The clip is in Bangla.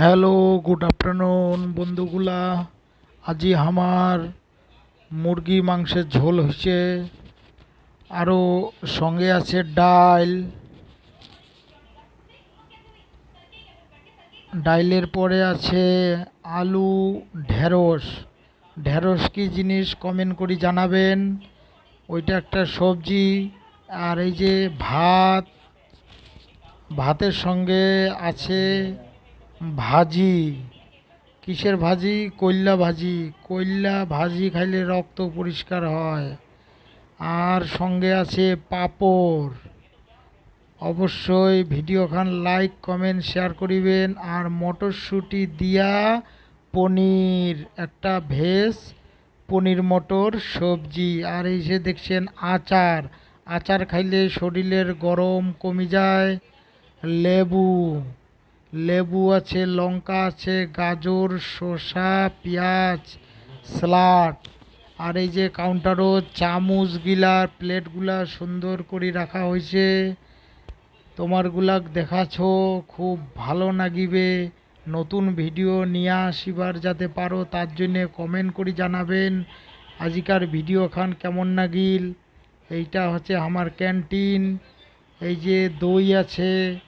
Hello good afternoon বন্ধুগুলা। আজি আমার মুরগি মাংসের ঝোল হয়েছে। আরও সঙ্গে আছে ডাল। ডাইলের পরে আছে আলু, ঢেঁড়স। ঢেঁড়স কি জিনিস কমেন্ট করে জানাবেন? ওইটা একটা সবজি। আর এই যে ভাত, ভাতের সঙ্গে আছে ভাজি, কিসের ভাজি? কইল্লা ভাজি। কইল্লা ভাজি খাইলে রক্ত পরিষ্কার হয়। আর সঙ্গে আছে পাপড়। অবশ্যই ভিডিওখান লাইক, কমেন্ট, শেয়ার করিবেন। আর মটরশুঁটি দিয়া পনির, একটা ভেজ পনির মটর সবজি। আর এই যে দেখছেন আচার। আচার খাইলে শরীরের গরম কমে যায়। লেবু। লেবু আছে, লঙ্কা আছে, গাজর, শসা, পেঁয়াজ, স্যালাড। আর এই যে কাউন্টারও চামচগুলা প্লেটগুলা সুন্দর করে রাখা হয়েছে। তোমারগুলাক দেখাছ, খুব ভালো নাগিবে। নতুন ভিডিও নিয়ে আসিবার যাতে পারো, তার জন্যে কমেন্ট করে জানাবেন। আজিকার ভিডিও খান কেমন নাগিল? এইটা হচ্ছে আমার ক্যান্টিন এই যে দই আছে